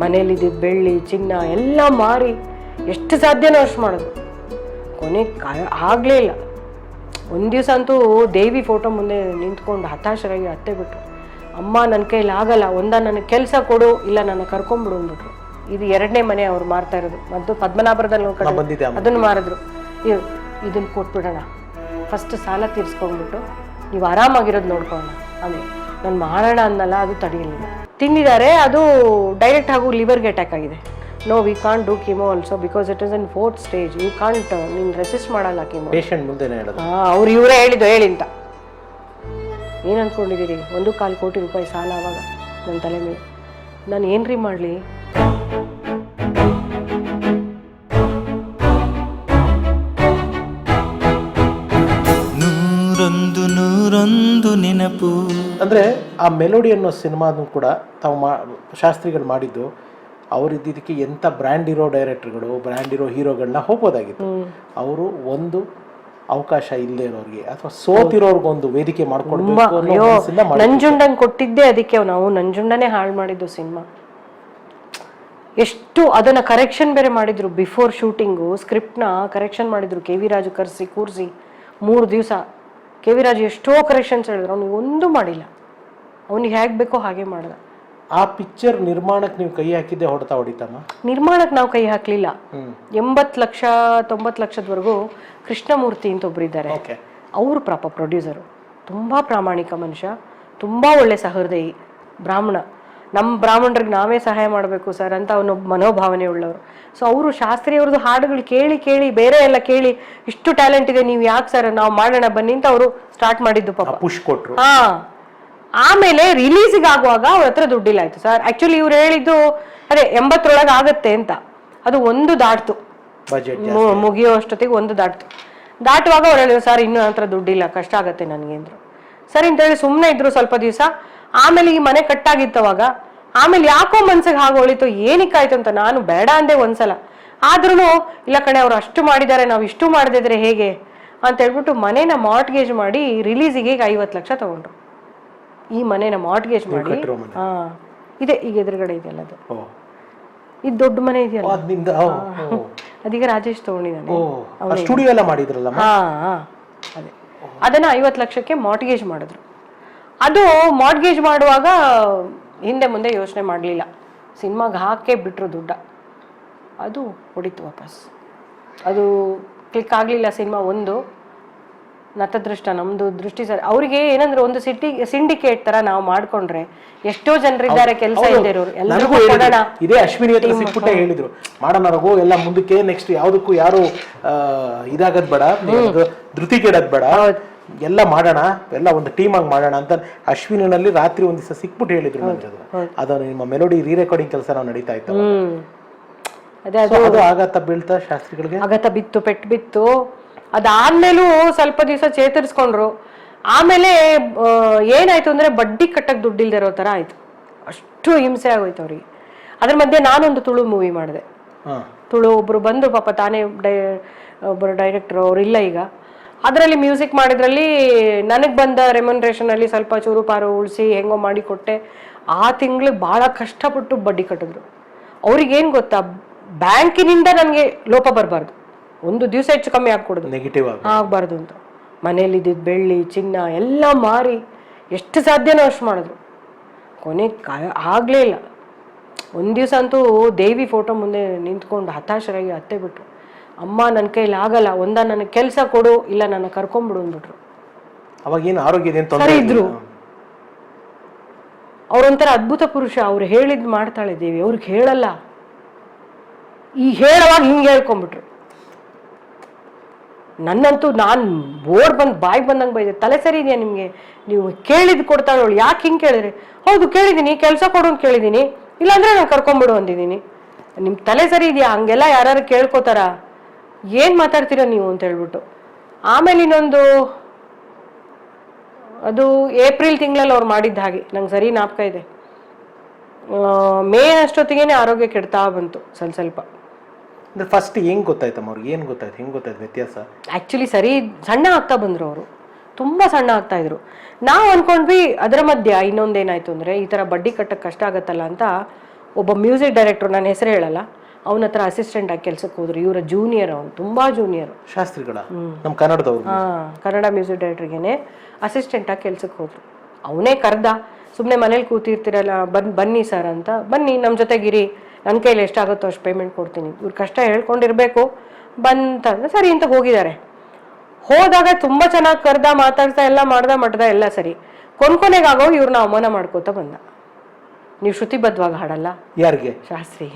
ಮನೇಲಿದ್ದಿದ್ದು ಬೆಳ್ಳಿ ಚಿನ್ನ ಎಲ್ಲ ಮಾರಿ ಎಷ್ಟು ಸಾಧ್ಯನೋ ಅಷ್ಟು ಮಾಡೋದು. ಕೊನೆಗೆ ಆಗಲೇ ಇಲ್ಲ. ಒಂದು ದಿವಸ ಅಂತೂ ದೇವಿ ಫೋಟೋ ಮುಂದೆ ನಿಂತ್ಕೊಂಡು ಹತಾಶರಾಗಿ ಅತ್ತೆ ಬಿಟ್ಟರು ಅಮ್ಮ ನನ್ನ ಕೈಲಿ ಆಗಲ್ಲ ಒಂದ ನನಗೆ ಕೆಲಸ ಕೊಡು ಇಲ್ಲ ನನ್ನ ಕರ್ಕೊಂಬಿಡು ಅಂದ್ಬಿಟ್ರು. ಇದು ಎರಡನೇ ಮನೆ ಅವ್ರು ಮಾರ್ತಾ ಇರೋದು. ಮತ್ತು ಪದ್ಮನಾಭರದಲ್ಲಿ ಕಡೆ. ಅದನ್ನು ಮಾರಿದ್ರು. ಇದು ಇದನ್ನು ಕೊಟ್ಬಿಡೋಣ. ಫಸ್ಟ್ ಸಾಲ ತೀರಿಸ್ಕೊಂಡ್ಬಿಟ್ಟು ನೀವು ಆರಾಮಾಗಿರೋದು ನೋಡ್ಕೊಳ್ಳೋಣ. ಅಂದರೆ ನಾನು ಮಾಡೋಣ ಅನ್ನಲ್ಲ ಅದು ತಡೆಯಲಿಲ್ಲ. ತಿಂದಿದ್ದಾರೆ ಅದು ಡೈರೆಕ್ಟ್ ಆಗು ಲಿವರ್ಗೆ ಅಟ್ಯಾಕ್ ಆಗಿದೆ. No we can't do chemo also because it is in fourth stage you can't ನೀನು ರೆಸಿಸ್ಟ್ ಮಾಡಲ್ಲ ಕಿಮೋ ಪೇಷಂಟ್ ಮುಂದೆ ಹೇಳೋದು. ಹಾಂ ಅವ್ರು ಇವರೇ ಹೇಳಿದ್ದು ಹೇಳಿ ಅಂತ. ಏನು ಅಂದ್ಕೊಂಡಿದ್ದೀರಿ ಒಂದು ಕಾಲು ಕೋಟಿ ರೂಪಾಯಿ ಸಾಲ ಆವಾಗ ನನ್ನ ತಲೆ ಮೇಲೆ. ನಾನು ರೀ ಮಾಡಲಿ? ನೂರೊಂದು ನೂರೊಂದು ನೆನಪು. ಅಂದ್ರೆ ಆ ಮೆಲೋಡಿ ಅನ್ನೋ ಸಿನಿಮಾನು ಕೂಡ ತಾವು ಮಾ ಶಾಸ್ತ್ರಿಗಳು ಮಾಡಿದ್ದು ಅವರಿದ್ದಕ್ಕೆ ಎಂಥ ಬ್ರ್ಯಾಂಡ್ ಇರೋ ಡೈರೆಕ್ಟರ್ಗಳು ಬ್ರ್ಯಾಂಡ್ ಇರೋ ಹೀರೋಗಳನ್ನ ಹೋಗ್ಬೋದಾಗಿತ್ತು. ಅವರು ಒಂದು ಅವಕಾಶ ಇಲ್ಲದೆ ಇರೋರಿಗೆ ಅಥವಾ ಸೋತಿರೋರ್ಗೊಂದು ವೇದಿಕೆ ಮಾಡ್ಕೊಂಡು ನಂಜುಂಡನ್ ಕೊಟ್ಟಿದ್ದೆ ಅದಕ್ಕೆ ನಾವು. ನಂಜುಂಡನೇ ಹಾಳು ಮಾಡಿದ್ದು ಸಿನಿಮಾ. ಎಷ್ಟು ಅದನ್ನ ಕರೆಕ್ಷನ್ ಬೇರೆ ಮಾಡಿದ್ರು. ಬಿಫೋರ್ ಶೂಟಿಂಗು ಸ್ಕ್ರಿಪ್ಟ್ನ ಕರೆಕ್ಷನ್ ಮಾಡಿದ್ರು. ಕೆ ವಿ ರಾಜು ಕರೆಸಿ ಕೂರಿಸಿ. ಮೂರು ದಿವಸ ಕೆ ವಿ ರಾಜು ಎಷ್ಟೋ ಕರೆಕ್ಷನ್ಸ್ ಹೇಳಿದ್ರು. ಅವ್ನಿಗೆ ಒಂದು ಮಾಡಿಲ್ಲ. ಅವನಿಗೆ ಹೇಗೆ ಬೇಕೋ ಹಾಗೆ ಮಾಡಿದ. ಆ ಪಿಕ್ಚರ್ ನಿರ್ಮಾಣಕ್ಕೆ ನೀವು ಕೈ ಹಾಕಿದ್ದೆ ಹೊಡೆತ ಹೊಡಿತಮ್ಮ ನಿರ್ಮಾಣಕ್ಕೆ ನಾವು ಕೈ ಹಾಕಲಿಲ್ಲ. ಎಂಬತ್ತು ಲಕ್ಷ ತೊಂಬತ್ತು ಲಕ್ಷದವರೆಗೂ ಕೃಷ್ಣಮೂರ್ತಿ ಅಂತ ಒಬ್ಬರಿದ್ದಾರೆ ಅವರು ಪಾಪ ಪ್ರೊಡ್ಯೂಸರು ತುಂಬ ಪ್ರಾಮಾಣಿಕ ಮನುಷ್ಯ ತುಂಬ ಒಳ್ಳೆ ಸಹೃದಯಿ ಬ್ರಾಹ್ಮಣ. ನಮ್ಮ ಬ್ರಾಹ್ಮಣರಿಗೆ ನಾವೇ ಸಹಾಯ ಮಾಡಬೇಕು ಸರ್ ಅಂತ ಅವನೊಬ್ಬ ಮನೋಭಾವನೆ ಉಳ್ಳವರು. ಸೊ ಅವರು ಶಾಸ್ತ್ರಿ ಅವ್ರದ್ದು ಹಾಡುಗಳು ಕೇಳಿ ಕೇಳಿ ಬೇರೆ ಎಲ್ಲ ಕೇಳಿ ಇಷ್ಟು ಟ್ಯಾಲೆಂಟ್ ಇದೆ ನೀವು ಯಾಕೆ ಸರ್ ನಾವು ಮಾಡೋಣ ಬನ್ನಿ ಅಂತ ಅವರು ಸ್ಟಾರ್ಟ್ ಮಾಡಿದ್ದು ಪಾಪ. ಪುಷ್ ಕೊಟ್ರು. ಹಾ. ಆಮೇಲೆ ರಿಲೀಸಿಗೆ ಆಗುವಾಗ ಅವ್ರ ಹತ್ರ ದುಡ್ಡಿಲ್ಲ ಆಯ್ತು ಸರ್ ಆಕ್ಚುಲಿ ಇವ್ರು ಹೇಳಿದ್ದು ಅದೇ ಎಂಬತ್ತರೊಳಗೆ ಆಗತ್ತೆ ಅಂತ. ಅದು ಒಂದು ದಾಟ್ತು. ಮುಗಿಯೋ ಅಷ್ಟೊತ್ತಿಗೆ ಒಂದು ದಾಟ್ತು. ದಾಟುವಾಗ ಅವ್ರು ಹೇಳಿದ್ರು ಸರ್ ಇನ್ನೂ ಹತ್ರ ದುಡ್ಡಿಲ್ಲ ಕಷ್ಟ ಆಗತ್ತೆ ನನಗೆ ಅಂದ್ರು. ಸರಿ ಅಂತೇಳಿ ಸುಮ್ಮನೆ ಇದ್ರು ಸ್ವಲ್ಪ ದಿವಸ. ಆಮೇಲೆ ಈ ಮನೆ ಕಟ್ಟಾಗಿತ್ತವಾಗ ಆಮೇಲೆ ಯಾಕೋ ಮನ್ಸಿಗೆ ಹಾಗೆ ಹೊಳಿತು ಏನಕ್ಕಾಯ್ತು ಅಂತ ನಾನು ಬೇಡ ಅಂದೆ ಒಂದ್ಸಲ. ಆದ್ರೂ ಇಲ್ಲ ಕಣೆ ಅವ್ರು ಅಷ್ಟು ಮಾಡಿದ್ದಾರೆ ನಾವು ಇಷ್ಟು ಮಾಡದಿದ್ರೆ ಹೇಗೆ? ಅಂತ ಹೇಳ್ಬಿಟ್ಟು ಮನೇನ ಮಾರ್ಟ್ಗೇಜ್ ಮಾಡಿ ರಿಲೀಸಿಗೆ ಈಗ ಐವತ್ತು ಲಕ್ಷ ತಗೊಂಡ್ರು. ಈ ಮನೇನ ಮಾರ್ಟ್ಗೇಜ್ ಮಾಡಿ ಹಾ ಇದೆ ಈಗ ಎದುರುಗಡೆ ಇದೆಯಲ್ಲ ಅದು. ಇದು ದೊಡ್ಡ ಮನೆ ಇದೆಯಲ್ಲ. ಅದೀಗ ರಾಜೇಶ್ ತಗೊಂಡಿದ್ದಾನೆ. ಸ್ಟುಡಿಯೋ ಎಲ್ಲ ಮಾಡಿದ್ರಲ್ಲ ಹಾ ಹಾ, ಅದೇ. ಅದನ್ನ ಐವತ್ತು ಲಕ್ಷಕ್ಕೆ ಮಾರ್ಟ್ಗೇಜ್ ಮಾಡಿದ್ರು. ಅದು ಮಾರ್ಟ್ಗೇಜ್ ಮಾಡುವಾಗ ಹಿಂದೆ ಮುಂದೆ ಯೋಚನೆ ಮಾಡಲಿಲ್ಲ. ಸಿನಿಮಾಗೆ ಹಾಕೇ ಬಿಟ್ಟರು ದುಡ್ಡ. ಅದು ಹೊಡಿತು ವಾಪಸ್. ಅದು ಕ್ಲಿಕ್ ಆಗಲಿಲ್ಲ ಸಿನಿಮಾ ಒಂದು. ನತದೃಷ್ಟ ನಮ್ದು ದೃಷ್ಟಿ ಸರ್. ಅವರಿಗೆ ಏನಂದ್ರೆ ಒಂದು ಸಿಟಿ ಸಿಂಡಿಕೇಟ್ ತರ ನಾವು ಮಾಡ್ಕೊಂಡ್ರೆ ಎಷ್ಟೋ ಜನರಿದ್ದಾರೆ ಕೆಲಸ ಇಲ್ಲದೆ ಇರೋರು. ಎಲ್ಲರಿಗೂ. ಕೊಡೋಣ. ಇದೇ ಅಶ್ವಿನಿ ಹತ್ರ ಸಿಕ್ಬಿಟ್ಟೆ ಹೇಳಿದ್ರು. ಮಾಡೋಣ ರಘು ಎಲ್ಲ ಮುಂದಕ್ಕೆ ನೆಕ್ಸ್ಟ್ ಯಾವ್ದಕ್ಕೂ ಯಾರು ಇದಾಗದ್ ಬೇಡ. ಧೃತಿ ಕೆಡದ್ ಬೇಡ. ಎಲ್ಲ ಮಾಡೋಣ. ಎಲ್ಲ ಒಂದು ಟೀಮ್ ಆಗಿ ಮಾಡೋಣ ಅಂತ ಅಶ್ವಿನಿನಲ್ಲಿ ರಾತ್ರಿ ಒಂದ್ ದಿವಸ ಸಿಕ್ಬಿಟ್ಟು ಹೇಳಿದ್ರು ನನ್ನ ಜೊತೆ ನಿಮ್ಮ ಮೆಲೋಡಿ ರೀ ರೆಕಾರ್ಡಿಂಗ್ ಕೆಲಸ ನಾವು ನಡೀತಾ ಇತ್ತು ಅದೇ ಅದು ಆಘಾತ ಬೀಳ್ತಾ ಶಾಸ್ತ್ರಿಗಳಿಗೆ? ಆಘಾತ ಬಿತ್ತು ಪೆಟ್ಟು ಬಿತ್ತು. ಅದಾದ್ಮೇಲೂ ಸ್ವಲ್ಪ ದಿವಸ ಚೇತರಿಸ್ಕೊಂಡ್ರು. ಆಮೇಲೆ ಏನಾಯ್ತು ಅಂದ್ರೆ ಬಡ್ಡಿ ಕಟ್ಟಕ್ ದುಡ್ಡಿಲ್ದೇ ಇರೋ ತರ ಆಯ್ತು. ಅಷ್ಟು ಹಿಂಸೆ ಆಗೋಯ್ತು ಅವ್ರಿಗೆ. ಅದ್ರ ಮಧ್ಯೆ ನಾನೊಂದು ತುಳು ಮೂವಿ ಮಾಡಿದೆ. ಹಾ. ತುಳು ಒಬ್ರು ಬಂದ್ರು ಪಾಪ ತಾನೇ ಡೈ ಒಬ್ಬರು ಡೈರೆಕ್ಟರ್ ಅವ್ರು ಇಲ್ಲ ಈಗ. ಅದರಲ್ಲಿ ಮ್ಯೂಸಿಕ್ ಮಾಡಿದ್ರಲ್ಲಿ ನನಗೆ ಬಂದ ರೆಮ್ಯುನರೇಷನ್ ಅಲ್ಲಿ ಸ್ವಲ್ಪ ಚೂರು ಪಾರು ಉಳಿಸಿ ಹೆಂಗೋ ಮಾಡಿ ಕೊಟ್ಟೆ. ಆ ತಿಂಗಳು ಭಾಳ ಕಷ್ಟಪಟ್ಟು ಬಡ್ಡಿ ಕಟ್ಟಿದ್ರು. ಅವ್ರಿಗೇನು ಗೊತ್ತಾ? ಬ್ಯಾಂಕಿನಿಂದ ನನಗೆ ಲೋಪ ಬರಬಾರ್ದು. ಒಂದು ದಿವಸ ಹೆಚ್ಚು ಕಮ್ಮಿ ಆಗ್ಕೊಡುದು ನೆಗೆಟಿವ್ ಆಗಿ ಆಗಬಾರ್ದು ಅಂತ. ಮನೇಲಿದ್ದಿದ್ದು ಬೆಳ್ಳಿ ಚಿನ್ನ ಎಲ್ಲ ಮಾರಿ ಎಷ್ಟು ಸಾಧ್ಯನೋ ಅಷ್ಟು ಮಾಡಿದ್ರು. ಕೊನೆಗೆ ಆಗಲೇ ಇಲ್ಲ. ಒಂದು ದಿವಸ ಅಂತೂ ದೇವಿ ಫೋಟೋ ಮುಂದೆ ನಿಂತ್ಕೊಂಡು ಹತಾಶರಾಗಿ ಅತ್ತೆ ಬಿಟ್ರು. ಅಮ್ಮ ನನ್ನ ಕೈಲಿ ಆಗಲ್ಲ. ಒಂದ ನನಗೆ ಕೆಲಸ ಕೊಡು ಇಲ್ಲ ನನ್ನ ಕರ್ಕೊಂಡ್ಬಿಡು ಅಂದ್ಬಿಟ್ರು. ಅವಾಗ ಏನು ಆರೋಗ್ಯ ಇದ್ರು. ಅವ್ರೊಂಥರ ಅದ್ಭುತ ಪುರುಷ. ಅವ್ರು ಹೇಳಿದ್ ಮಾಡ್ತಾಳೆ ದೇವಿ. ಅವ್ರಿಗೆ ಹೇಳಲ್ಲ. ಈ ಹೇಳುವಾಗ ಹಿಂಗೆ ಹೇಳ್ಕೊಂಬಿಟ್ರು. ನನ್ನಂತೂ ನಾನು ಬೋರ್ಡ್ ಬಂದು ಬಾಯಿಗೆ ಬಂದಂಗೆ ಬೈದೆ. ತಲೆ ಸರಿ ಇದೆಯಾ ನಿಮಗೆ? ನೀವು ಕೇಳಿದ್ದು ಕೊಡ್ತಾಳೆ ಅವಳು. ಯಾಕೆ ಹಿಂಗೆ ಕೇಳಿದ್ರಿ? ಹೌದು ಕೇಳಿದ್ದೀನಿ ಕೆಲಸ ಕೊಡು ಅಂತ ಕೇಳಿದ್ದೀನಿ ಇಲ್ಲಾಂದ್ರೆ ನಾನು ಕರ್ಕೊಂಬಿಡು ಅಂದಿದ್ದೀನಿ ನಿಮ್ಮ ತಲೆ ಸರಿ ಇದೆಯಾ? ಹಂಗೆಲ್ಲ ಯಾರು ಕೇಳ್ಕೊತಾರ? ಏನು ಮಾತಾಡ್ತೀರ ನೀವು ಅಂತ ಹೇಳ್ಬಿಟ್ಟು. ಆಮೇಲೆ ಇನ್ನೊಂದು, ಅದು ಏಪ್ರಿಲ್ ತಿಂಗಳಲ್ಲಿ ಅವ್ರು ಮಾಡಿದ್ದ ಹಾಗೆ. ನಂಗೆ ಸರಿ ನಾಪಕ ಇದೆ. ಮೇ ಅಷ್ಟೊತ್ತಿಗೆ ಆರೋಗ್ಯ ಕೆಡ್ತಾ ಬಂತು ಸ್ವಲ್ಪ ಸ್ವಲ್ಪ. ಅಂದ್ರೆ ಫಸ್ಟ್ ಹೆಂಗ್ ಗೊತ್ತಾಯ್ತಮ್ಮ ಅವ್ರಿಗೆ? ಏನ್ ಗೊತ್ತಾಯ್ತು? ಹೆಂಗ್ ಗೊತ್ತಾಯ್ತು ವ್ಯತ್ಯಾಸ? ಆ್ಯಕ್ಚುಲಿ ಸರಿ ಸಣ್ಣ ಆಗ್ತಾ ಬಂದರು ಅವರು. ತುಂಬ ಸಣ್ಣ ಆಗ್ತಾ ಇದ್ರು. ನಾವು ಅನ್ಕೊಂಡ್ವಿ ಅದರ ಮಧ್ಯ ಇನ್ನೊಂದೇನಾಯ್ತು ಅಂದರೆ ಈ ಥರ ಬಡ್ಡಿ ಕಟ್ಟಕ್ಕೆ ಕಷ್ಟ ಆಗತ್ತಲ್ಲ ಅಂತ ಒಬ್ಬ ಮ್ಯೂಸಿಕ್ ಡೈರೆಕ್ಟ್ರು ನನ್ನ ಹೆಸರು ಹೇಳಲ್ಲ. ಅವನ ಹತ್ರ ಅಸಿಸ್ಟೆಂಟ್ ಆಗಿ ಕೆಲ್ಸಕ್ಕೆ ಹೋದ್ರು. ಇವರ ಜೂನಿಯರ್ ಅವನು ತುಂಬಾ ಜೂನಿಯರ್ ಶಾಸ್ತ್ರಿಗಳ? ನಮ್ಮ ಕನ್ನಡದವ್ರು. ಹಾಂ ಕನ್ನಡ ಮ್ಯೂಸಿಕ್ ಡೈರೆಕ್ಟರ್ಗೇನೆ ಅಸಿಸ್ಟೆಂಟ್ ಆಗಿ ಕೆಲ್ಸಕ್ಕೆ ಹೋದ್ರು. ಅವನೇ ಕರ್ದ. ಸುಮ್ಮನೆ ಮನೇಲಿ ಕೂತಿರ್ತಿರಲ್ಲ ಬನ್ ಬನ್ನಿ ಸರ್ ಅಂತ. ಬನ್ನಿ ನಮ್ಮ ಜೊತೆಗಿರಿ. ನನ್ನ ಕೈಲಿ ಎಷ್ಟಾಗುತ್ತೋ ಅಷ್ಟು ಪೇಮೆಂಟ್ ಕೊಡ್ತೀನಿ. ಇವ್ರ ಕಷ್ಟ ಹೇಳ್ಕೊಂಡಿರಬೇಕು. ಬಂತ ಸರಿ ಅಂತ ಹೋಗಿದ್ದಾರೆ. ಹೋದಾಗ ತುಂಬ ಚೆನ್ನಾಗಿ ಕರೆದ ಮಾತಾಡ್ತಾ ಎಲ್ಲ ಮಾಡ್ದ ಮಟ್ದ ಎಲ್ಲ ಸರಿ. ಕೊನ್ಕೊನೆಗಾಗೋ ಇವ್ರನ್ನ ಅವಮಾನ ಮಾಡ್ಕೋತ ಬಂದ. ನೀವು ಶ್ರುತಿಬದ್ಧವಾಗಿ ಹಾಡಲ್ಲ? ಯಾರಿಗೆ? ಶಾಸ್ತ್ರಿ.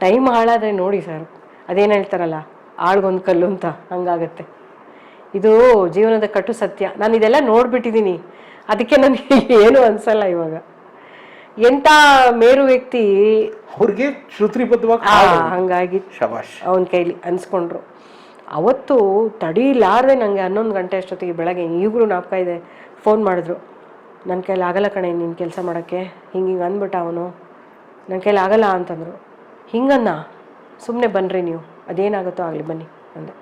ಟೈಮ್ ಹಾಳಾದ್ರೆ ನೋಡಿ ಸರ್. ಅದೇನು ಹೇಳ್ತಾರಲ್ಲ? ಆಳ್ಗೊಂದು ಕಲ್ಲು ಅಂತ ಹಂಗಾಗತ್ತೆ. ಇದು ಜೀವನದ ಕಟು ಸತ್ಯ. ನಾನು ಇದೆಲ್ಲ ನೋಡ್ಬಿಟ್ಟಿದ್ದೀನಿ ಅದಕ್ಕೆ ನನಗೆ ಏನು ಅನ್ಸಲ್ಲ ಇವಾಗ. ಎಂಥ ಮೇರು ವ್ಯಕ್ತಿ ಅವ್ರಿಗೆ ಶ್ರುತಿಬದ್ಧವಾಗಿ ಹಂಗಾಗಿ ಶಬಾಷ್. ಅವನ ಕೈಲಿ ಅನ್ಸ್ಕೊಂಡ್ರು. ಅವತ್ತು ತಡೀಲಾರ್ದೆ ನನಗೆ ಹನ್ನೊಂದು ಗಂಟೆ ಅಷ್ಟೊತ್ತಿಗೆ ಬೆಳಗ್ಗೆ ಈಗಲೂ ನಾಪ್ಕ ಇದೆ. ಫೋನ್ ಮಾಡಿದ್ರು. ನನ್ನ ಕೈಲಿ ಆಗಲ್ಲ ಕಣೆ ನೀನು ಕೆಲಸ ಮಾಡೋಕ್ಕೆ. ಹಿಂಗೆ ಹಿಂಗೆ ಅಂದ್ಬಿಟ್ಟ ಅವನು. ನನ್ನ ಕೈಲಿ ಆಗಲ್ಲ ಅಂತಂದರು. ಹಿಂಗನ್ನ? ಸುಮ್ಮನೆ ಬನ್ನಿರಿ ನೀವು. ಅದೇನಾಗುತ್ತೋ ಆಗಲಿ ಬನ್ನಿ ಅಂದೆ.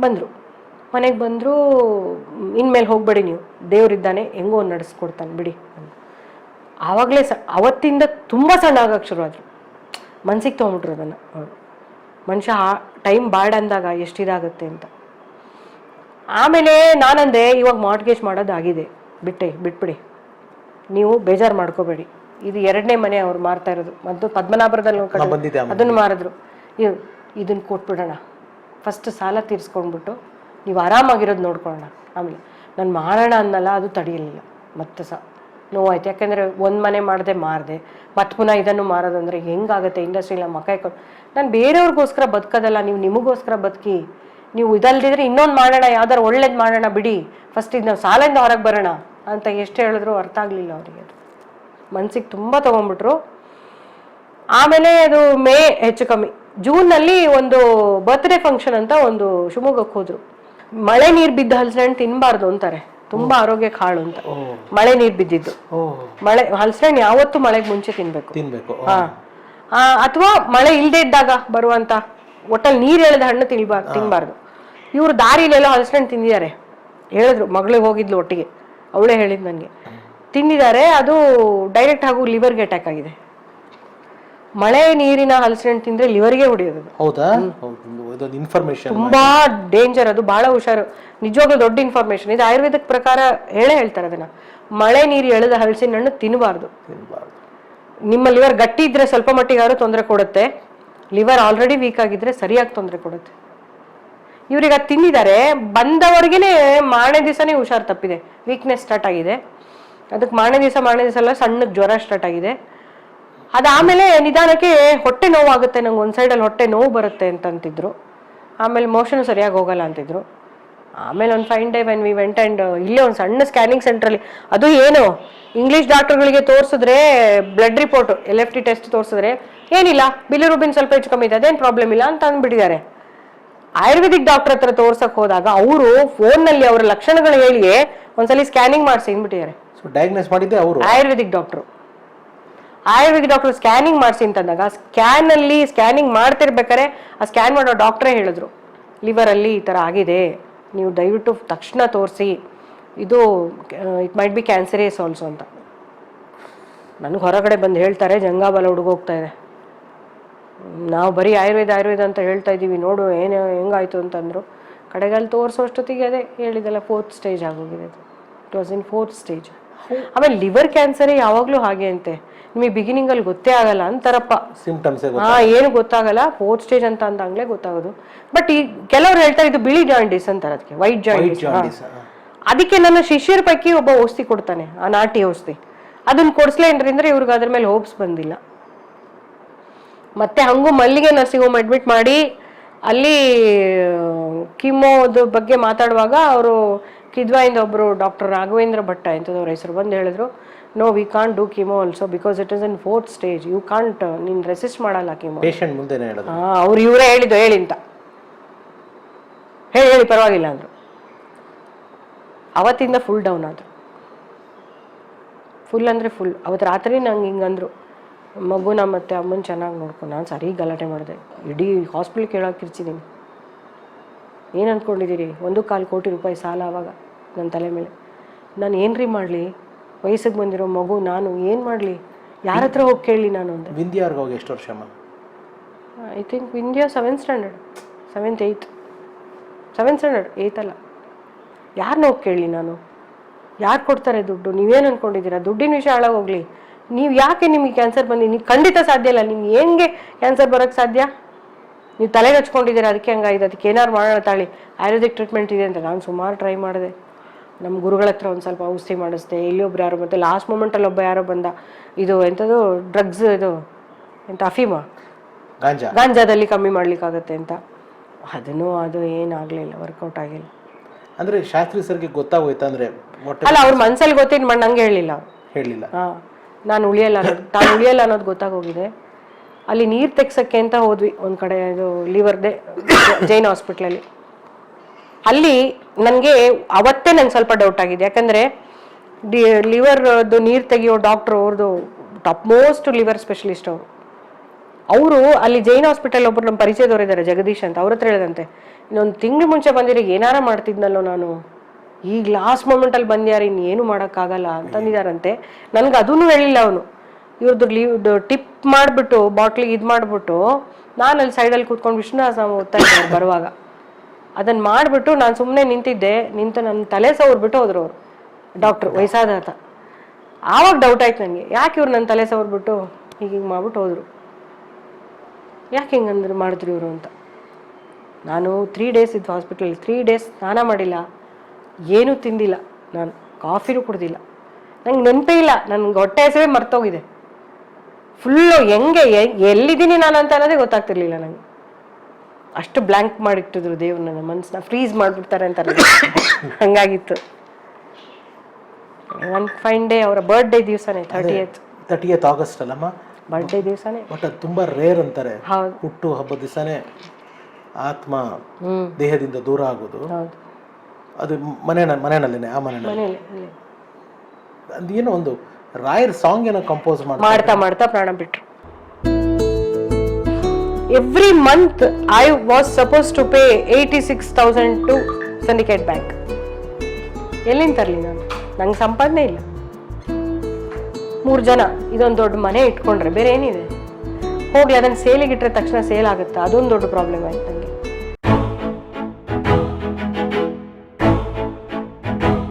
ಬಂದರು. ಮನೆಗೆ ಬಂದರೂ ಇನ್ಮೇಲೆ ಹೋಗಬೇಡಿ ನೀವು. ದೇವರಿದ್ದಾನೆ. ಹೆಂಗೋ ನಡೆಸ್ಕೊಡ್ತಾನೆ. ಬಿಡಿ ಅಂದ್ರು. ಆವಾಗಲೇ ಸ ಅವತ್ತಿಂದ ತುಂಬ ಸಣ್ಣ ಆಗಕ್ಕೆ ಶುರು ಆದರು ಮನ್ಸಿಗೆ ತೊಗೊಂಬಿಟ್ರು ಅದನ್ನು ಅವರು. ಮನುಷ್ಯ ಟೈಮ್ ಬ್ಯಾಡ್ ಅಂದಾಗ ಎಷ್ಟಿದಾಗುತ್ತೆ ಅಂತ. ಆಮೇಲೆ ನಾನಂದೆ ಇವಾಗ ಮಾರ್ಟ್ಗೇಜ್ ಮಾಡೋದಾಗಿದೆ. ಬಿಟ್ಟೆ ಬಿಟ್ಬಿಡಿ. ನೀವು ಬೇಜಾರು ಮಾಡ್ಕೋಬೇಡಿ. ಇದು ಎರಡನೇ ಮನೆ ಅವ್ರು ಮಾರ್ತಾ ಇರೋದು. ಮತ್ತು ಪದ್ಮನಾಭರದಲ್ಲಿ. ಅದನ್ನು ಮಾರಿದ್ರು. ಇದನ್ನು ಕೊಟ್ಬಿಡೋಣ. ಫಸ್ಟ್ ಸಾಲ ತೀರಿಸ್ಕೊಂಡ್ಬಿಟ್ಟು ನೀವು ಆರಾಮಾಗಿರೋದು ನೋಡ್ಕೊಳ್ಳೋಣ. ಆಮೇಲೆ ನಾನು ಮಾರೋಣ ಅನ್ನಲ್ಲ ಅದು ತಡೆಯಲಿಲ್ಲ. ಮತ್ತೆ ಸಹ ನೋವಾಯ್ತು. ಯಾಕೆಂದರೆ ಒಂದು ಮನೆ ಮಾಡಿದೆ, ಮಾರಿದೆ. ಮತ್ತೆ ಪುನಃ ಇದನ್ನು ಮಾರೋದಂದ್ರೆ ಹೆಂಗಾಗುತ್ತೆ? ಇಂಡಸ್ಟ್ರಿಲ ಮಕ್ಕ ಇಕ್ಕೊಂಡು ನಾನು ಬೇರೆಯವ್ರಿಗೋಸ್ಕರ ಬದುಕೋದಲ್ಲ, ನೀವು ನಿಮಗೋಸ್ಕರ ಬದುಕಿ. ನೀವು ಇದಲ್ದಿದ್ರೆ ಇನ್ನೊಂದು ಮಾಡೋಣ, ಯಾವ್ದಾರು ಒಳ್ಳೇದು ಮಾಡೋಣ ಬಿಡಿ. ಫಸ್ಟ್ ಇದು ನಾವು ಸಾಲದಿಂದ ಹೊರಗೆ ಬರೋಣ ಅಂತ ಎಷ್ಟು ಹೇಳಿದ್ರು ಅರ್ಥ ಆಗಲಿಲ್ಲ ಅವರಿಗೆ ಅದು. ಮನ್ಸಿಗೆ ತುಂಬ ತೊಗೊಂಡ್ಬಿಟ್ರು ಆಮೇಲೆ ಅದು ಮೇ ಹೆಚ್ಚು ಕಮ್ಮಿ. ಜೂನ್ನಲ್ಲಿ ಒಂದು ಬರ್ತ್ಡೇ ಫಂಕ್ಷನ್ ಅಂತ ಒಂದು ಶಿವಮೊಗ್ಗಕ್ಕೆ ಹೋದರು. ಮಳೆ ನೀರು ಬಿದ್ದ ಹಲಸಿನ ತಿನ್ನಬಾರ್ದು ಅಂತಾರೆ. ತುಂಬಾ ಆರೋಗ್ಯ ಕಾಳು ಅಂತ. ಮಳೆ ನೀರ್ ಬಿದ್ದಿದ್ದು. ಮಳೆ ಹಲಸಿನ ಯಾವತ್ತು ಮಳೆಗೆ ಮುಂಚೆ ತಿನ್ಬೇಕು. ತಿನ್ಬೇಕು ಹಾ. ಅಥವಾ ಮಳೆ ಇಲ್ಲದೆ ಇದ್ದಾಗ ಬರುವಂತ ಒಟ್ಟಲ್ ನೀರ್ ಎಳೆದ ಹಣ್ಣು ತಿನ್ಬಾರ್ ತಿನ್ಬಾರ್ದು. ಇವ್ರು ದಾರಿಲೆಲ್ಲ ಹಲಸಿನ ತಿಂದಿದ್ದಾರೆ. ಹೇಳಿದ್ರು ಮಗಳಿಗೆ ಹೋಗಿದ್ಲು ಒಟ್ಟಿಗೆ. ಅವಳೇ ಹೇಳಿದ್ ನನಗೆ ತಿಂದಿದ್ದಾರೆ ಅದು ಡೈರೆಕ್ಟ್ ಹಾಗೂ ಲಿವರ್ಗೆ ಅಟ್ಯಾಕ್ ಆಗಿದೆ. ಮಳೆ ನೀರಿನ ಹಲಸಿನ ತಿಂದ್ರೆ ಲಿವರ್ಗೆ ಹೊಡೆಯೋದು. ಹೌದಾ? ಇದೊಂದು ಇನ್ಫಾರ್ಮೇಶನ್ ತುಂಬಾ ಡೇಂಜರ್ ಅದು ಬಹಳ ಹುಷಾರು. ನಿಜವಾಗ್ಲೂ ದೊಡ್ಡ ಇನ್ಫಾರ್ಮೇಶನ್ ಇದು ಆಯುರ್ವೇದಕ್ ಪ್ರಕಾರ ಹೇಳೇ ಹೇಳ್ತಾರೆ ಅದನ್ನ. ಮಳೆ ನೀರು ಎಳೆದ ಹಲಸಿನ ಹಣ್ಣು ತಿನ್ನಬಾರ್ದು ತಿನ್ಬಾರ್ದು. ನಿಮ್ಮ ಲಿವರ್ ಗಟ್ಟಿ ಇದ್ರೆ ಸ್ವಲ್ಪ ಮಟ್ಟಿಗಾದ್ರೂ ತೊಂದರೆ ಕೊಡುತ್ತೆ. ಲಿವರ್ ಆಲ್ರೆಡಿ ವೀಕ್ ಆಗಿದ್ರೆ ಸರಿಯಾಗಿ ತೊಂದರೆ ಕೊಡುತ್ತೆ. ಇವ್ರಿಗೆ ಅದು ತಿಂದಿದ್ದಾರೆ ಬಂದವರಿಗೆ ಮಾರನೇ ದಿವಸನೇ ಹುಷಾರು ತಪ್ಪಿದೆ. ವೀಕ್ನೆಸ್ ಸ್ಟಾರ್ಟ್ ಆಗಿದೆ. ಅದಕ್ಕೆ ಮಾರನೇ ದಿವಸ ಮಾರನೇ ದಿವಸ ಎಲ್ಲ ಸಣ್ಣ ಜ್ವರ ಸ್ಟಾರ್ಟ್ ಆಗಿದೆ. ಅದಾಮೇಲೆ ನಿಧಾನಕ್ಕೆ ಹೊಟ್ಟೆ ನೋವಾಗುತ್ತೆ ನಂಗೆ ಒಂದು ಸೈಡಲ್ಲಿ ಹೊಟ್ಟೆ ನೋವು ಬರುತ್ತೆ ಅಂತ ಅಂತಿದ್ರು ಆಮೇಲೆ ಮೋಷನ್ ಸರಿಯಾಗಿ ಹೋಗಲ್ಲ ಅಂತಿದ್ರು. ಆಮೇಲೆ ಒಂದು fine day when we went and ಇಲ್ಲೇ ಒಂದು ಸಣ್ಣ ಸ್ಕ್ಯಾನಿಂಗ್ ಸೆಂಟ್ರಲ್ಲಿ ಅದು ಏನು ಇಂಗ್ಲೀಷ್ ಡಾಕ್ಟರ್ಗಳಿಗೆ ತೋರಿಸಿದ್ರೆ blood report L F T test ತೋರಿಸಿದ್ರೆ ಏನಿಲ್ಲ ಬಿಲಿರುಬಿನ್ ಸ್ವಲ್ಪ ಹೆಚ್ಚು ಕಮ್ಮಿ ಇದೆ ಅದೇನು ಪ್ರಾಬ್ಲಮ್ ಇಲ್ಲ ಅಂತ ಅಂದ್ಬಿಟ್ಟಿದ್ದಾರೆ. ಆಯುರ್ವೇದಿಕ್ ಡಾಕ್ಟರ್ ಹತ್ರ ತೋರ್ಸಕ್ ಹೋದಾಗ ಅವರು ಫೋನ್ನಲ್ಲಿ ಅವರ ಲಕ್ಷಣಗಳು ಹೇಳಿ ಒಂದ್ಸಲಿ ಸ್ಕ್ಯಾನಿಂಗ್ ಮಾಡಿಸಿ ಅಂದ್ಬಿಟ್ಟಿದ್ದಾರೆ. ಸೊ ಡಯಾಗ್ನೋಸ್ ಮಾಡಿದ್ದೆ ಅವರು? Ayurvedic doctor ayurvedic doctor scanning ಮಾಡಿಸಿ ಅಂತಂದಾಗ ಸ್ಕ್ಯಾನ್ ಅಲ್ಲಿ ಸ್ಕ್ಯಾನಿಂಗ್ ಮಾಡ್ತಿರ್ಬೇಕಾರೆ ಆ ಸ್ಕ್ಯಾನ್ ಮಾಡೋ ಡಾಕ್ಟ್ರೇ ಹೇಳಿದ್ರು ಲಿವರ್ ಅಲ್ಲಿ ಈ ಥರ ಆಗಿದೆ ನೀವು ದಯವಿಟ್ಟು ತಕ್ಷಣ ತೋರಿಸಿ ಇದು ಇಟ್ ಮೈಟ್ ಬಿ ಕ್ಯಾನ್ಸರೇ ಆಲ್ಸೋ ಅಂತ. ನನಗೆ ಹೊರಗಡೆ ಬಂದು ಹೇಳ್ತಾರೆ ಜಂಗಾಬಲ ಹುಡುಗೋಗ್ತಾ ಇದೆ. ನಾವು ಬರೀ ಆಯುರ್ವೇದ ಆಯುರ್ವೇದ ಅಂತ ಹೇಳ್ತಾ ಇದ್ದೀವಿ ನೋಡು ಏನು ಹೆಂಗಾಯ್ತು ಅಂತಂದ್ರು. ಕಡೆಗಲ್ಲಿ ತೋರಿಸೋಷ್ಟೊತ್ತಿಗೆ ಅದೇ ಹೇಳಿದೆಲ್ಲ ಫೋರ್ತ್ ಸ್ಟೇಜ್ ಆಗೋಗಿದೆ ಅದು. It was in fourth stage ಆಮೇಲೆ ಲಿವರ್ ಕ್ಯಾನ್ಸರೇ ಯಾವಾಗಲೂ ಹಾಗೆ ಅಂತೆ. ನಿಮಗೆ ಬಿಗಿನಿಂಗ್ ಅಲ್ಲಿ ಗೊತ್ತೇ ಆಗಲ್ಲ ಅಂತಾರಪ್ಪ. ಸಿಂಪ್ಟಮ್ಸ್ ಹಾ ಏನು ಗೊತ್ತಾಗಲ್ಲ ಫೋರ್ತ್ ಸ್ಟೇಜ್ ಅಂತ ಅಂದಾಗ್ಲೇ ಗೊತ್ತಾಗೋದು. ಬಟ್ ಈ ಕೆಲವರು ಹೇಳ್ತಾರೆ ಇದು ಬಿಳಿ ಜಾಂಡೀಸ್ ಅಂತಾರೆ ಅದಕ್ಕೆ ವೈಟ್ ಜಾಂಡೀಸ್ ಅದಕ್ಕೆ ನನ್ನ ಶಿಷ್ಯರ ಪೈಕಿ ಒಬ್ಬ ಔಷಧಿ ಕೊಡ್ತಾನೆ ಆ ನಾಟಿ ಔಷಧಿ. ಅದನ್ನ ಕೊಡಿಸ್ಲೇನ್ರಿ ಅಂದ್ರೆ ಇವ್ರಿಗೆ ಅದ್ರ ಮೇಲೆ ಹೋಪ್ಸ್ ಬಂದಿಲ್ಲ. ಮತ್ತೆ ಹಂಗೂ ಮಲ್ಲಿಗೆ ನರ್ಸಿಂಗ್ ಹೋಮ್ ಅಡ್ಮಿಟ್ ಮಾಡಿ ಅಲ್ಲಿ ಕಿಮೋದ ಬಗ್ಗೆ ಮಾತಾಡುವಾಗ ಅವರು ಕಿದ್ವಾಯಿಂದ ಒಬ್ಬರು ಡಾಕ್ಟರ್ ರಾಘವೇಂದ್ರ ಭಟ್ಟ ಎಂಥದವ್ರ ಹೆಸರು ಬಂದು ಹೇಳಿದ್ರು. No we can't do chemo also because it is in fourth stage you can't ನೀನು ರೆಸಿಸ್ಟ್ ಮಾಡಲ್ಲ ಕಿಮೋ ಪೇಷಂಟ್ ಮುಂದೆ ಹೇಳೋದು ಹಾ ಅವ್ರು ಇವರೇ ಹೇಳಿದ್ದು ಹೇಳಿ ಅಂತ. ಹೇಳಿ ಹೇಳಿ ಪರವಾಗಿಲ್ಲ ಅಂದ್ರು. ಅವತ್ತಿಂದ ಫುಲ್ ಡೌನ್ ಆದ್ರು. ಫುಲ್ ಅಂದರೆ ಫುಲ್ ಅವತ್ತು ರಾತ್ರಿ ನಂಗೆ ಹಿಂಗಂದ್ರು ಮಗುನ ಮತ್ತೆ ಅಮ್ಮನ ಚೆನ್ನಾಗಿ ನೋಡ್ಕೊ ನಾನು ಸರಿ ಗಲಾಟೆ ಮಾಡಿದೆ. ಇಡೀ ಹಾಸ್ಪಿಟ್ಲ್ ಕೇಳೋಕೆ ಕಿರ್ಚಿದ್ದೀನಿ ಏನು ಅಂದ್ಕೊಂಡಿದ್ದೀರಿ ಒಂದು ಕಾಲು ಕೋಟಿ ರೂಪಾಯಿ ಸಾಲ ಅವಾಗ ನನ್ನ ತಲೆ ಮೇಲೆ. ನಾನು ಏನ್ರಿ ಮಾಡಲಿ? ವಯಸ್ಸಿಗೆ ಬಂದಿರೋ ಮಗು ನಾನು ಏನು ಮಾಡಲಿ? ಯಾರ ಹತ್ರ ಹೋಗಿ ಕೇಳಿ ನಾನು ಅಂದೆ ವಿಂಧ್ಯಾರ್ಗೆ ಹೋಗಿ ಎಷ್ಟು ವರ್ಷ I think India seventh standard seventh eighth seventh standard eighth ಅಲ್ಲ. ಯಾರನ್ನ ಹೋಗಿ ಕೇಳಿ ನಾನು? ಯಾರು ಕೊಡ್ತಾರೆ ದುಡ್ಡು? ನೀವೇನು ಅಂದ್ಕೊಂಡಿದ್ದೀರಾ ದುಡ್ಡಿನ ವಿಷಯ ಹಾಳಾಗೋಗ್ಲಿ ನೀವು ಯಾಕೆ ನಿಮಗೆ ಕ್ಯಾನ್ಸರ್ ಬಂದಿ? ನೀವು ಖಂಡಿತ ಸಾಧ್ಯ ಇಲ್ಲ. ನಿಮ್ಗೆ ಹೆಂಗೆ ಕ್ಯಾನ್ಸರ್ ಬರೋಕ್ಕೆ ಸಾಧ್ಯ? ನೀವು ತಲೆಗೆ ಹಚ್ಕೊಂಡಿದ್ದೀರಾ? ಅದಕ್ಕೆ ಹಂಗಾಯ್ತು ಅದಕ್ಕೆ ಏನಾರು ಮಾಡೋಣ ತಾಳಿ. ಆಯುರ್ವೇದಿಕ್ ಟ್ರೀಟ್ಮೆಂಟ್ ಇದೆ ಅಂತ ನಾನು ಸುಮಾರು ಟ್ರೈ ಮಾಡಿದೆ. ನಮ್ಮ ಗುರುಗಳ ಹತ್ರ ಒಂದು ಸ್ವಲ್ಪ ಔಷಧಿ ಮಾಡಿಸ್ದೆ ಇಲ್ಲೊಬ್ರು ಯಾರೋ ಮತ್ತೆ ಲಾಸ್ಟ್ ಮೂಮೆಂಟಲ್ಲಿ ಒಬ್ಬ ಯಾರೋ ಬಂದ ಇದು ಎಂಥದ್ದು ಡ್ರಗ್ಸ್ ಇದು ಎಂತ ಅಫೀಮ? ಗಾಂಜಾ. ಗಾಂಜಾದಲ್ಲಿ ಕಮ್ಮಿ ಮಾಡ್ಲಿಕ್ಕಾಗತ್ತೆ ಅಂತ. ಅದನ್ನು ಅದು ಏನಾಗಲಿಲ್ಲ ವರ್ಕೌಟ್ ಆಗಿಲ್ಲ. ಅಂದ್ರೆ ಶಾಸ್ತ್ರಿ ಸರ್ಗೆ ಗೊತ್ತಾಗೋಯ್ತು? ಅಂದ್ರೆ ಅಲ್ಲ ಅವ್ರ ಮನ್ಸಲ್ಲಿ ಗೊತ್ತಿದ್ ಮಾಡಿ ನಂಗೆ ಹೇಳಿಲ್ಲ. ಹೇಳಿಲ್ಲ. ಹಾ ನಾನು ಉಳಿಯಲ್ಲ ಅನ್ನೋದು ತಾನು ಉಳಿಯಲ್ಲ ಅನ್ನೋದು ಗೊತ್ತಾಗೋಗಿದೆ. ಅಲ್ಲಿ ನೀರು ತೆಗ್ಸಕ್ಕೆ ಅಂತ ಹೋದ್ವಿ ಒಂದು ಕಡೆ ಇದು ಲಿವರ್ದೆ ಜೈನ್ ಹಾಸ್ಪಿಟ್ಲಲ್ಲಿ ಅಲ್ಲಿ ನನಗೆ ಅವತ್ತೇ ನಂಗೆ ಸ್ವಲ್ಪ ಡೌಟ್ ಆಗಿದೆ. ಯಾಕಂದರೆ, ಡಿ ಲಿವರ್ದು ನೀರು ತೆಗಿಯೋ ಡಾಕ್ಟ್ರು ಅವ್ರದ್ದು ಟಾಪ್ ಮೋಸ್ಟ್ ಲಿವರ್ ಸ್ಪೆಷಲಿಸ್ಟ್ ಅವರು. ಅವರು ಅಲ್ಲಿ ಜೈನ್ ಹಾಸ್ಪಿಟಲ್ ಒಬ್ರು ನಮ್ಮ ಪರಿಚಯದವರು ಇದ್ದಾರೆ ಜಗದೀಶ್ ಅಂತ. ಅವ್ರ ಹತ್ರ ಹೇಳಿದಂತೆ, ಇನ್ನೊಂದು ತಿಂಗಳ ಮುಂಚೆ ಬಂದಿರಿ, ಏನಾರ ಮಾಡ್ತಿದ್ನಲ್ಲೋ ನಾನು. ಈಗ ಲಾಸ್ಟ್ ಮೂಮೆಂಟಲ್ಲಿ ಬಂದ್ಯಾರ, ಇನ್ನೇನು ಮಾಡೋಕ್ಕಾಗಲ್ಲ ಅಂತಂದಿದಾರಂತೆ ನನಗೆ ಅದೂ ಹೇಳಿಲ್ಲ ಅವನು. ಇವ್ರದ್ದು ಲೀವ್ ಟಿಪ್ ಮಾಡಿಬಿಟ್ಟು ಬಾಟ್ಲಿಗೆ ಇದು ಮಾಡಿಬಿಟ್ಟು, ನಾನು ಅಲ್ಲಿ ಸೈಡಲ್ಲಿ ಕೂತ್ಕೊಂಡು ವಿಷ್ಣುದಾಸ್ ಓದ್ತಾ ಇದ್ದೆ ಬರುವಾಗ. ಅದನ್ನು ಮಾಡಿಬಿಟ್ಟು ನಾನು ಸುಮ್ಮನೆ ನಿಂತಿದ್ದೆ, ನಿಂತು ನನ್ನ ತಲೆ ಸವರ್ಬಿಟ್ಟು ಹೋದ್ರು ಅವರು ಡಾಕ್ಟ್ರು ವಯಸ್ಸಾದಾತ ಆವಾಗ ಡೌಟ್ ಆಯ್ತು ನನಗೆ ಯಾಕೆ ಇವ್ರು ನನ್ನ ತಲೆ ಸವರ್ಬಿಟ್ಟು ಹೀಗೆ ಹಿಂಗೆ ಮಾಡ್ಬಿಟ್ಟು ಹೋದರು? ಯಾಕೆ ಹಿಂಗಂದ್ರೆ ಮಾಡಿದ್ರು ಇವರು ಅಂತ? ನಾನು ತ್ರೀ ಡೇಸ್ ಇದ್ದು ಹಾಸ್ಪಿಟಲ್ ತ್ರೀ ಡೇಸ್ ಸ್ನಾನ ಮಾಡಿಲ್ಲ, ಏನೂ ತಿಂದಿಲ್ಲ, ನಾನು ಕಾಫಿನೂ ಕುಡ್ದಿಲ್ಲ. ನಂಗೆ ನೆನಪೇ ಇಲ್ಲ ನನಗೆ ಹೊಟ್ಟೆ ಹೆಸರೇ ಮರ್ತೋಗಿದೆ. ಫುಲ್ಲು ಹೆಂಗೆ ಎಲ್ಲಿದ್ದೀನಿ ನಾನು ಅಂತ ಅನ್ನೋದೇ ಗೊತ್ತಾಗ್ತಿರ್ಲಿಲ್ಲ ನನಗೆ ಅಷ್ಟು ಬ್ಲ್ಯಾಂಕ್ ಮಾಡಿಟ್ಟಿದ್ರು ದೇವ್ರು ನನ್ನ ಮನಸ್ಸನ್ನ ಫ್ರೀಸ್ ಮಾಡಿಬಿಡ್ತಾರೆ ಅಂತಾರೆ ಹಂಗಾಗಿತ್ತು. ಒನ್ ಫೈನ್ ಡೇ ಅವರ ಬರ್ಡೇ ದಿವಸನೇ thirty eight thirty eight August ಅಲ್ಲಮ್ಮ? ಬರ್ಡೇ ದಿವಸನೇ. ಬಟ್ ಅದು ತುಂಬಾ ರೇರ್ ಅಂತಾರೆ. ಹುಟ್ಟು ಹಬ್ಬ ದಿವಸನೇ ಆತ್ಮ ದೇಹದಿಂದ ದೂರ ಆಗೋದು. ಅದು ಮನೆ ಮನೆಯಲ್ಲೇ ಆ ಮನೆಯಲ್ಲಿ. ಅದೇನೋ ಒಂದು ರಾಯರ್ ಸಾಂಗ್ ಏನೋ ಕಂಪೋಸ್ ಮಾಡಿ ಮಾಡ್ತಾ ಮಾಡ್ತಾ ಪ್ರಾಣ ಬಿಟ್ರು. Every month I was suppose to pay eighty six thousand to syndicate bank ಎಲ್ಲಿಂದ ತರಲಿ ನಾನು? ನಂಗೆ ಸಂಪಾದನೆ ಇಲ್ಲ. ಮೂರು ಜನ ಇದೊಂದು ದೊಡ್ಡ ಮನೆ ಇಟ್ಕೊಂಡ್ರೆ ಬೇರೆ ಏನಿದೆ? ಹೋಗ್ಲಿ, ಅದನ್ನು ಸೇಲಿಗೆ ಇಟ್ಟರೆ ತಕ್ಷಣ ಸೇಲ್ ಆಗುತ್ತಾ? ಅದೊಂದು ದೊಡ್ಡ ಪ್ರಾಬ್ಲಮ್ ಆಯ್ತು ನನಗೆ